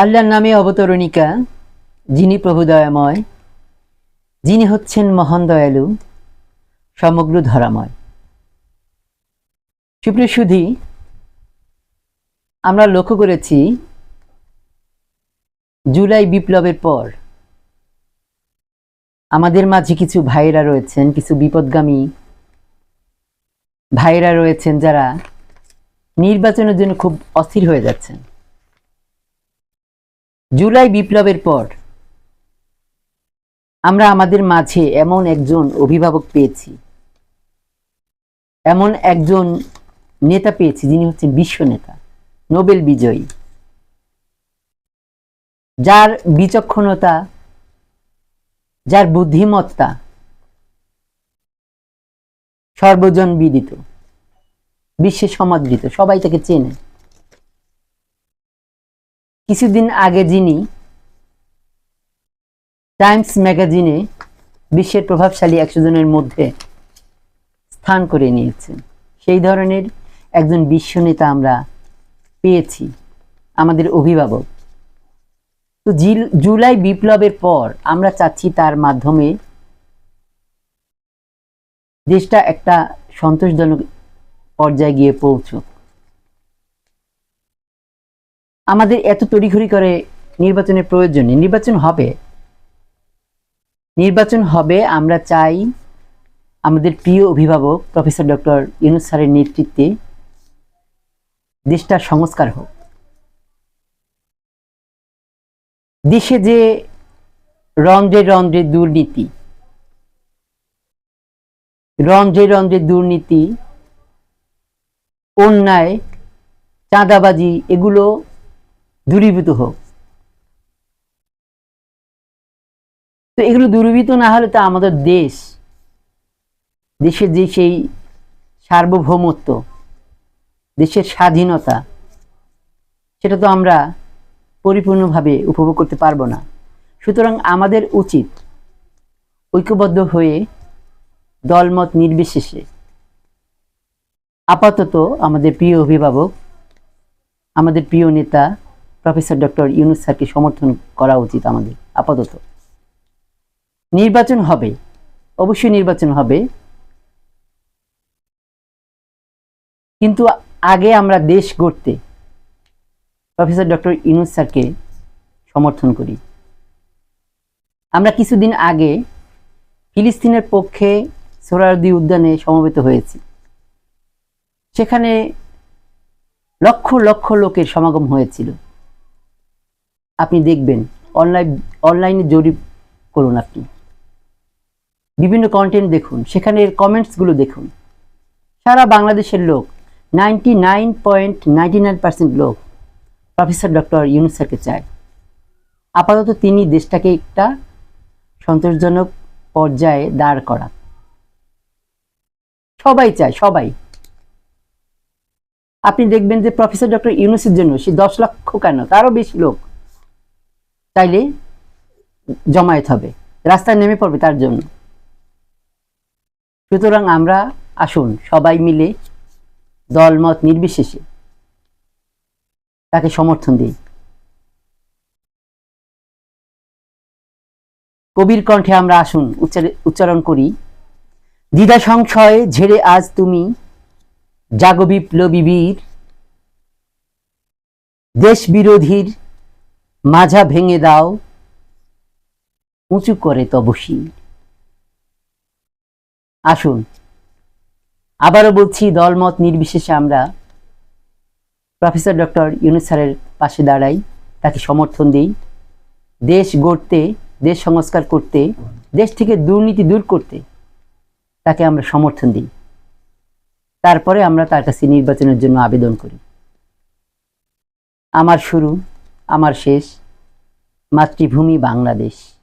আল্লাহর নামে অবতরণিকা, যিনি প্রভু দয়াময় যিনি হচ্ছেন মহান দয়ালু, সমগ্র ধরাময়। সুপ্রিয় সুধী, আমরা লক্ষ্য করেছি, জুলাই বিপ্লবের পর আমাদের মাঝে কিছু ভাইয়েরা রয়েছেন, কিছু বিপদগামী ভাইয়েরা রয়েছেন যারা নির্বাচনের জন্য খুব অস্থির হয়ে যাচ্ছেন। জুলাই বিপ্লবের পর আমরা আমাদের মাঝে এমন একজন অভিভাবক পেয়েছি। এমন একজন নেতা পেয়েছি যিনি হচ্ছেন বিশ্ব নেতা, নোবেল বিজয়ী। যার বিচক্ষণতা, যার বুদ্ধিমত্তা সর্বজন বিদিত বিশ্বে সমাদৃত, সবাই তাকে চেনে। কিছুদিন আগে যিনি টাইমস ম্যাগাজিনে বিশ্বের প্রভাবশালী একশো জনের মধ্যে স্থান করে নিয়েছেন। সেই ধরনের একজন বিশ্ব নেতা আমরা পেয়েছি, আমাদের অভিভাবক। তো জিল- জুলাই বিপ্লবের পর আমরা চাচ্ছি তার মাধ্যমে দেশটা একটা সন্তোষজনক পর্যায়ে গিয়ে পৌঁছুক। আমাদের এত তড়িঘড়ি করে নির্বাচনের প্রয়োজন নির্বাচন হবে। নির্বাচন হবে, আমরা চাই আমাদের প্রিয় অভিভাবক প্রফেসর ডক্টর ইউনুস স্যারের নেতৃত্বে দেশটার সংস্কার হোক। দেশে যে রন্ধ্রে রন্ধ্রে দুর্নীতি, রন্ধ্রে রন্ধ্রে দুর্নীতি, অন্যায়, চাঁদাবাজি, এগুলো দূরীভূত হোক। তো এগুলো দূরীভূত না হলে তো আমাদের দেশ, দেশের যে সেই সার্বভৌমত্ব, দেশের স্বাধীনতা, সেটা তো আমরা পরিপূর্ণভাবে উপভোগ করতে পারব না। সুতরাং আমাদের উচিত ঐক্যবদ্ধ হয়ে দলমত নির্বিশেষে আপাতত আমাদের প্রিয় অভিভাবক, আমাদের প্রিয় নেতা প্রফেসর ডক্টর ইউনুস স্যারকে সমর্থন করা উচিত আমাদের, আপাতত। নির্বাচন হবে, অবশ্যই নির্বাচন হবে। কিন্তু আগে আমরা দেশ গড়তে প্রফেসর ডক্টর ইউনুস স্যারকে সমর্থন করি। আমরা কিছুদিন আগে ফিলিস্তিনের পক্ষে সোহরাওয়ার্দী উদ্যানে সমবেত হয়েছি। সেখানে লক্ষ লক্ষ লোকের সমাগম হয়েছিল। আপনি দেখবেন, অনলাইন, অনলাইনে জরিপ করুন আপনি। বিভিন্ন কন্টেন্ট দেখুন সেখানের কমেন্টসগুলো দেখুন। সারা বাংলাদেশের লোক ninety nine point ninety nine percent লোক প্রফেসর ডক্টর ইউনুস স্যারকে চায়। আপাতত তিনি দেশটাকে একটা সন্তোষজনক পর্যায়ে দাঁড় করা। সবাই চায়, সবাই। আপনি দেখবেন যে প্রফেসর ডক্টর ইউনুসের জন্য সে দশ লক্ষ কেন? তারও বেশি লোক। চাইলে জমায়েত হবে। রাস্তায় নেমে পড়বে তার জন্য। সুতরাং আমরা আসুন সবাই মিলে দলমত নির্বিশেষে তাকে সমর্থন দিই। কবির কণ্ঠে আমরা আসুন, উচ্চারে- উচ্চারণ করি। দ্বিধা সংশয়, ঝেড়ে আজ তুমি, জাগ বিপ্লবী বীর। দেশ বিরোধীর মাঝা ভেঙে দাও, উঁচু করে তব শির আসুন, আবারও বলছি, দলমত নির্বিশেষে আমরা প্রফেসর ডক্টর ইউনুস স্যারের পাশে দাঁড়াই, তাকে সমর্থন দিই। দেশ গড়তে, দেশ সংস্কার করতে, দেশ থেকে দুর্নীতি দূর করতে তাকে আমরা সমর্থন দিই। তারপরে আমরা তার কাছে নির্বাচনের জন্য আবেদন করি। আমার শুরু। আমার শেষ। মাতৃভূমি বাংলাদেশ।